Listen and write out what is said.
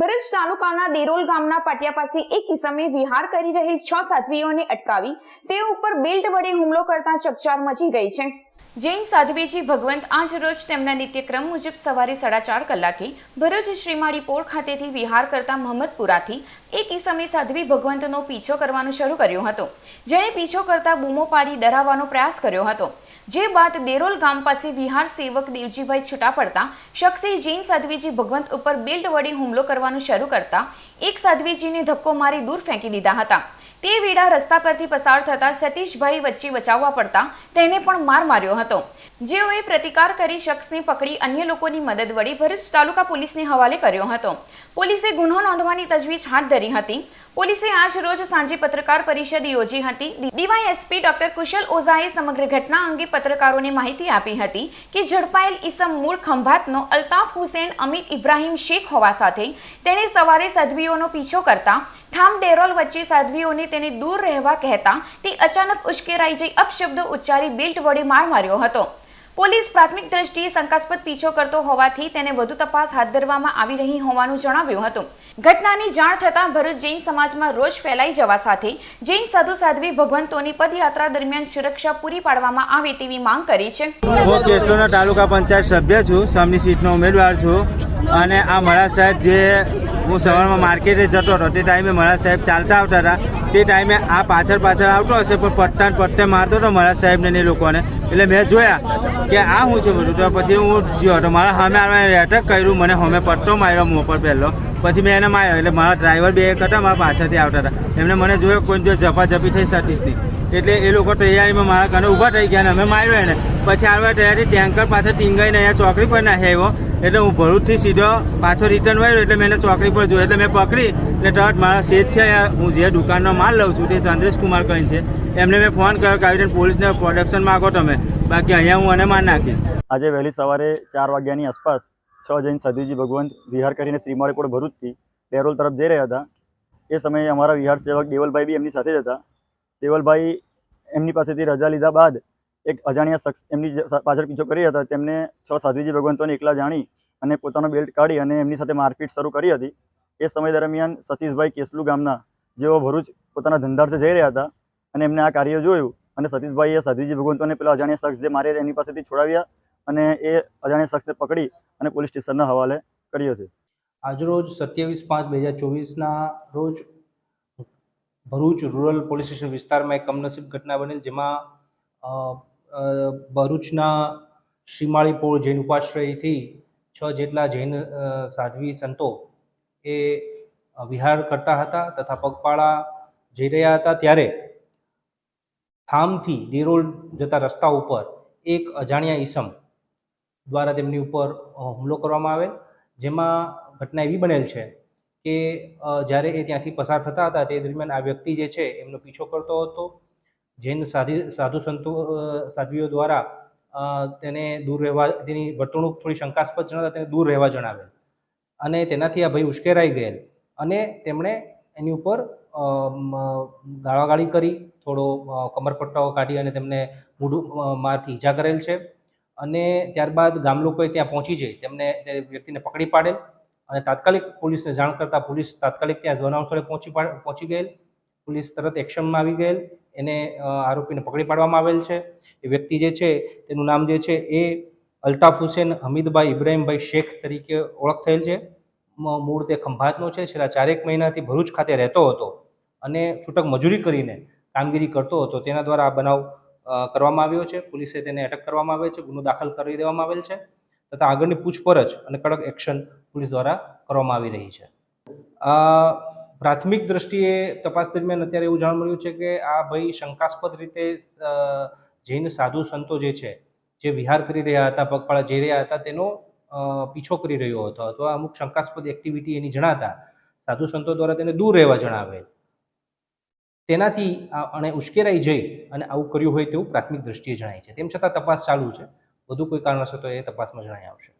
ભરૂચ તાલુકાના દેરોલ ગામના પાટિયા પાસે એક કિસમે વિહાર કરી રહેલ છ સાધ્વીઓને અટકાવી તે ઉપર બેલ્ટ વડે હુમલો કરતા ચકચાર મચી ગઈ છે. જૈન સાધ્વીજી ભગવંત આજ રોજ તેમના નિત્યક્રમ મુજબ સવારે સાડા ચાર કલાકે ભરૂચ શ્રીમાળી પોળ ખાતેથી વિહાર કરતા મહમ્મદપુરાથી એક ઈસમે સાધ્વી ભગવંતનો પીછો કરવાનું શરૂ કર્યો હતો. જેણે પીછો કરતા બૂમો પાડી ડરાવવાનો પ્રયાસ કર્યો હતો. જે બાદ દેરોલ ગામ પાસે વિહાર સેવક દેવજીભાઈ છૂટા પડતા શખ્સે જૈન સાધ્વીજી ભગવંત ઉપર બેલ્ટ વડે હુમલો કરવાનું શરૂ કરતા એક સાધ્વીજીને ધક્કો મારી દૂર ફેંકી દીધા હતા. તે વેળા રસ્તા પરથી પસાર થતા સતીશભાઈ વચ્ચે બચાવવા પડતા તેને પણ માર માર્યો હતો. જેઓએ પ્રતિકાર કરી શખ્સને પકડી અન્ય લોકોની મદદ વડે ભરૂચ તાલુકા પોલીસને હવાલે કર્યો હતો. પોલીસે ગુનો નોંધવાની તજવીજ હાથ ધરી હતી. પોલીસે આજ રોજ સાંજે પત્રકાર પરિષદ યોજી હતી. ડીવાયએસપી ડોક્ટર કુશલ ઓઝાએ સમગ્ર ઘટના અંગે પત્રકારોને માહિતી આપી હતી કે ઝડપાયેલ ઈસમ મૂળ ખંભાતનો અલ્તાફ હુસેન અમિત ઇબ્રાહીમ શેખ હોવા સાથે તેણે સવારે સાધ્વીઓનો પીછો કરતા, ઠામ ડેરોલ વચ્ચે સાધ્વીઓને તેને દૂર રહેવા કહેતા, તે અચાનક ઉશ્કેરાઈ જઈ અપશબ્દો ઉચ્ચારી બેલ્ટ વડે માર માર્યો હતો. પોલીસ પ્રાથમિક દ્રષ્ટિએ શંકાસ્પદ પીછો કરતો હોવાથી તેને વધુ તપાસ હાથ ધરવામાં આવી રહી હોવાનું જણાવ્યું હતું. ઘટનાની જાણ થતાં ભરૂચ જૈન સમાજમાં રોષ ફેલાઈ જવા સાથે જૈન સાધુ સાધ્વી ભગવંતોની પદયાત્રા દરમિયાન સુરક્ષા પૂરી પાડવામાં આવે તેવી માંગ કરી છે. હું કેસલોના તાલુકા પંચાયત સભ્ય છું. સામની સીટનો ઉમેદવાર છું. અને આ મારા સાહેબ જે હું સવારમાં માર્કેટે જતો હતો. તે ટાઈમે મારા સાહેબ ચાલતા આવતા હતા. તે ટાઈમે આ પાછળ પાછળ આવતો હશે, પણ પટ્ટા પટ્ટે મારતો હતો મારા સાહેબને એ લોકોને. એટલે મેં જોયા કે આ હું છે બધું. તો પછી હું ગયો હતો મારા સામે આવવાને એટેક કર્યું. મને હમે પટ્ટો માર્યો મોં પર પહેલો. પછી મેં એને માર્યો. એટલે મારા ડ્રાઈવર બે એક હતા, મારા પાછળથી આવતા હતા. એમને મને જોયો કોઈ જો ઝપાઝપી થઈ, સતીશની. એટલે એ લોકો તૈયારીમાં મારા કાને ઊભા થઈ ગયા અને અમે માર્યો એને. પછી આવવા તૈયારી ટેન્કર પાછળ ટીંગાઈને અહીંયા ચોકડી પર નાખી આવ્યો. એટલે હું ભરૂચથી સીધો પાછો રિટર્ન વાળ્યો એટલે મેં એને ચોકડી પર જોયો. એટલે મેં પકડી એટલે તરત મારા શેઠ છે હું જે દુકાનનો માલ લઉં છું તે ચંદ્રેશ કુમાર કહીને છે. એમને મેં ફોન કર્યો કે આવી રીતે પોલીસને પ્રોડક્શન માગો તમે. બાકી અહીંયા હું અને માર નાખીશ. આજે વહેલી સવારે ચાર વાગ્યાની આસપાસ છ જૈન સાધુજી ભગવંત વિહાર કરીને શ્રીમાળીપોળ ભરૂચથી પેરોલ તરફ જઈ રહ્યા હતા. એ સમયે અમારા વિહાર સેવક દેવલભાઈ બી એમની સાથે જ હતા. દેવલભાઈ એમની પાસેથી રજા લીધા બાદ એક અજાણ્યા શખ્સ એમની પાછળ પીછો કરી હતા, તેમને છ સાધ્વીજી ભગવંતોને એકલા જાણી અને પોતાનો બેલ્ટ કાઢી અને એમની સાથે મારપીટ શરૂ કરી હતી. એ સમય દરમિયાન સતીશભાઈ કેસલુ ગામના જેઓ ભરૂચ પોતાના ધંધાર્થે જઈ રહ્યા હતા અને એમને આ કાર્ય જોયું અને સતીશભાઈએ સાધ્વીજી ભગવંતોને પેલા અજાણ્યા શખ્સ જે મારે એની પાસેથી છોડાવ્યા અને એ અજાણ્યા શખ્સને પકડી અને પોલીસ સ્ટેશનના હવાલે કર્યો છે આજરોજ સત્યાવીસ પાંચ બે હજાર ચોવીસના રોજ ભરૂચ રૂરલ પોલીસ સ્ટેશન વિસ્તારમાં એક કમનસીબ ઘટના બનેલ, જેમાં ભરૂચના શ્રીમાળીપોળ જૈન ઉપાશ્રયથી છ જેટલા જૈન સાધ્વી સંતો એ વિહાર કરતા હતા તથા પગપાળા જઈ રહ્યા હતા ત્યારે થામથી દેરોલ જતા રસ્તા ઉપર એક અજાણ્યા ઈસમ દ્વારા તેમની ઉપર હુમલો કરવામાં આવેલ, જેમાં ઘટના એવી બનેલ છે કે જ્યારે એ ત્યાંથી પસાર થતા હતા તે દરમિયાન આ વ્યક્તિ જે છે એમનો પીછો કરતો હતો. જૈન સાધી, સાધુ સંતો સાધ્વીઓ દ્વારા તેને દૂર રહેવા, તેની વર્તણૂક થોડી શંકાસ્પદ જણાતા તેને દૂર રહેવા જણાવેલ. અને તેનાથી આ ભાઈ ઉશ્કેરાઈ ગયેલ. અને તેમણે એની ઉપર ગાળાગાળી કરી, થોડો કમરપટ્ટાઓ કાઢી અને તેમને મૂઢું મારથી ઈજા કરેલ છે. અને ત્યારબાદ ગામ લોકોએ ત્યાં પહોંચી જઈ, તેમને તે વ્યક્તિને પકડી પાડેલ. અને તાત્કાલિક પોલીસને જાણ કરતાં પોલીસ તાત્કાલિક ત્યાં બનાવ સ્થળે પહોંચી પહોંચી ગયેલ. પોલીસ તરત એક્શનમાં આવી ગયેલ. એને આરોપીને પકડી પાડવામાં આવેલ છે. એ વ્યક્તિ જે છે, તેનું નામ જે છે એ અલ્તાફ હુસેન હમીદભાઈ ઇબ્રાહીમભાઈ શેખ તરીકે ઓળખ થયેલ છે. મૂળ તે ખંભાતનો છે. છેલ્લા ચારેક મહિનાથી ભરૂચ ખાતે રહેતો હતો અને છૂટક મજૂરી કરીને કામગીરી કરતો હતો. તેના દ્વારા આ બનાવ કરવામાં આવ્યો છે. પોલીસે તેને અટક કરવામાં આવે છે. ગુનો દાખલ કરી દેવામાં આવેલ છે. તથા આગળની પૂછપરછ અને કડક એક્શન પોલીસ દ્વારા કરવામાં આવી રહી છે. પ્રાથમિક દ્રષ્ટિએ તપાસ દરમિયાન અત્યારે એવું જાણવા મળ્યું છે કે આ ભાઈ શંકાસ્પદ રીતે જૈન સાધુ સંતો જે છે, જે વિહાર કરી રહ્યા હતા, પગપાળા જઈ રહ્યા હતા, તેનો પીછો કરી રહ્યો હતો અથવા અમુક શંકાસ્પદ એક્ટિવિટી એની જણાતા સાધુ સંતો દ્વારા તેને દૂર રહેવા જણાવેલ. તેનાથી અને ઉશ્કેરાઈ જઈ અને આવું કર્યું હોય તેવું પ્રાથમિક દ્રષ્ટિએ જણાય છે. તેમ છતાં તપાસ ચાલુ છે. વધુ કોઈ કારણસર તો એ તપાસમાં જણાઈ આવશે.